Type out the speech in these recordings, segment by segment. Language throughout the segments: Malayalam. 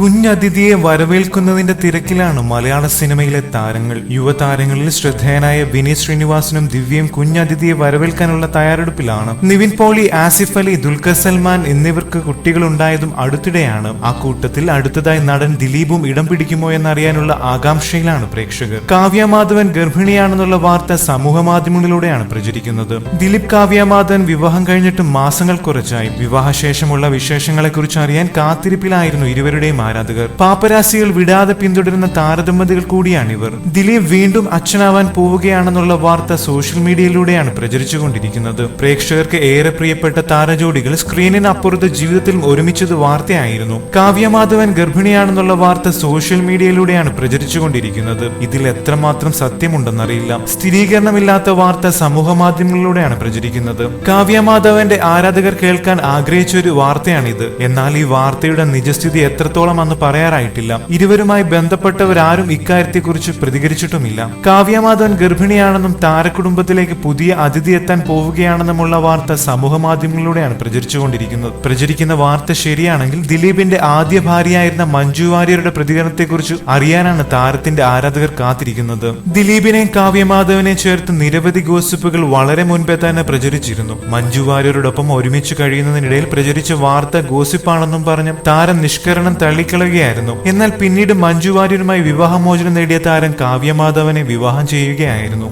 കുഞ്ഞതിഥിയെ വരവേൽക്കുന്നതിന്റെ തിരക്കിലാണ് മലയാള സിനിമയിലെ താരങ്ങൾ. യുവതാരങ്ങളിൽ ശ്രദ്ധേയനായ വിനീത് ശ്രീനിവാസനും ദിവ്യയും കുഞ്ഞതിഥിയെ വരവേൽക്കാനുള്ള തയ്യാറെടുപ്പിലാണ്. നിവിൻ പോളി ആസിഫ് അലി ദുൽഖർ സൽമാൻ എന്നിവർക്ക് കുട്ടികളുണ്ടായതും അടുത്തിടെയാണ്. ആ കൂട്ടത്തിൽ അടുത്തതായി നടൻ ദിലീപും ഇടം പിടിക്കുമോ എന്നറിയാനുള്ള ആകാംക്ഷയിലാണ് പ്രേക്ഷകർ. കാവ്യ മാധവൻ ഗർഭിണിയാണെന്നുള്ള വാർത്ത സമൂഹ മാധ്യമങ്ങളിലൂടെയാണ് പ്രചരിക്കുന്നത്. ദിലീപ് കാവ്യ മാധവൻ വിവാഹം കഴിഞ്ഞിട്ട് മാസങ്ങൾ കുറച്ചായി. വിവാഹശേഷമുള്ള വിശേഷങ്ങളെക്കുറിച്ച് അറിയാൻ കാത്തിരിപ്പിലായിരുന്നു ഇരുവരുടെയും ആരാധകർ. പാപ്പരാസികൾ വിടാതെ പിന്തുടരുന്ന താരദമ്പതികൾ കൂടിയാണിവർ. ദിലീപ് വീണ്ടും അച്ഛനാവാൻ പോവുകയാണെന്നുള്ള വാർത്ത സോഷ്യൽ മീഡിയയിലൂടെയാണ് പ്രചരിച്ചുകൊണ്ടിരിക്കുന്നത്. പ്രേക്ഷകർക്ക് ഏറെ പ്രിയപ്പെട്ട താരജോഡികൾ സ്ക്രീനിന് അപ്പുറത്ത് ജീവിതത്തിൽ ഒരുമിച്ചത് വാർത്തയായിരുന്നു. കാവ്യമാധവൻ ഗർഭിണിയാണെന്നുള്ള വാർത്ത സോഷ്യൽ മീഡിയയിലൂടെയാണ് പ്രചരിച്ചുകൊണ്ടിരിക്കുന്നത്. ഇതിൽ എത്രമാത്രം സത്യമുണ്ടെന്നറിയില്ല. സ്ഥിരീകരണമില്ലാത്ത വാർത്ത സമൂഹ മാധ്യമങ്ങളിലൂടെയാണ് പ്രചരിക്കുന്നത്. കാവ്യമാധവന്റെ ആരാധകർ കേൾക്കാൻ ആഗ്രഹിച്ച ഒരു വാർത്തയാണിത്. എന്നാൽ ഈ വാർത്തയുടെ നിജസ്ഥിതി എത്രത്തോളം അന്ന് പറയാറായിട്ടില്ല. ഇരുവരുമായി ബന്ധപ്പെട്ടവരാരും ഇക്കാര്യത്തെക്കുറിച്ച് പ്രതികരിച്ചിട്ടുമില്ല. കാവ്യമാധവൻ ഗർഭിണിയാണെന്നും താരകുടുംബത്തിലേക്ക് പുതിയ അതിഥി എത്താൻ പോവുകയാണെന്നുമുള്ള വാർത്ത സമൂഹ മാധ്യമങ്ങളിലൂടെയാണ് പ്രചരിച്ചുകൊണ്ടിരിക്കുന്നത്. പ്രചരിക്കുന്ന വാർത്ത ശരിയാണെങ്കിൽ ദിലീപിന്റെ ആദ്യ ഭാര്യയായിരുന്ന മഞ്ജു വാര്യരുടെ പ്രതികരണത്തെക്കുറിച്ച് അറിയാനാണ് താരത്തിന്റെ ആരാധകർ കാത്തിരിക്കുന്നത്. ദിലീപിനെയും കാവ്യമാധവനെ ചേർത്ത് നിരവധി ഗോസിപ്പുകൾ വളരെ മുൻപേ തന്നെ പ്രചരിച്ചിരുന്നു. മഞ്ജു വാര്യരോടൊപ്പം ഒരുമിച്ച് കഴിയുന്നതിനിടയിൽ പ്രചരിച്ച വാർത്ത ഗോസിപ്പാണെന്നും പറഞ്ഞ് താരം നിഷ്കരണം തള്ളിക്കളയുകയായിരുന്നു എന്നാൽ പിന്നീട് മഞ്ജു വാര്യരുമായി വിവാഹമോചനം നേടിയ താരം കാവ്യമാധവനെ വിവാഹം ചെയ്യുകയായിരുന്നു.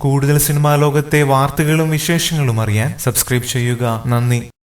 കൂടുതൽ സിനിമാ ലോകത്തെ വാർത്തകളും വിശേഷങ്ങളും അറിയാൻ സബ്സ്ക്രൈബ് ചെയ്യുക. നന്ദി.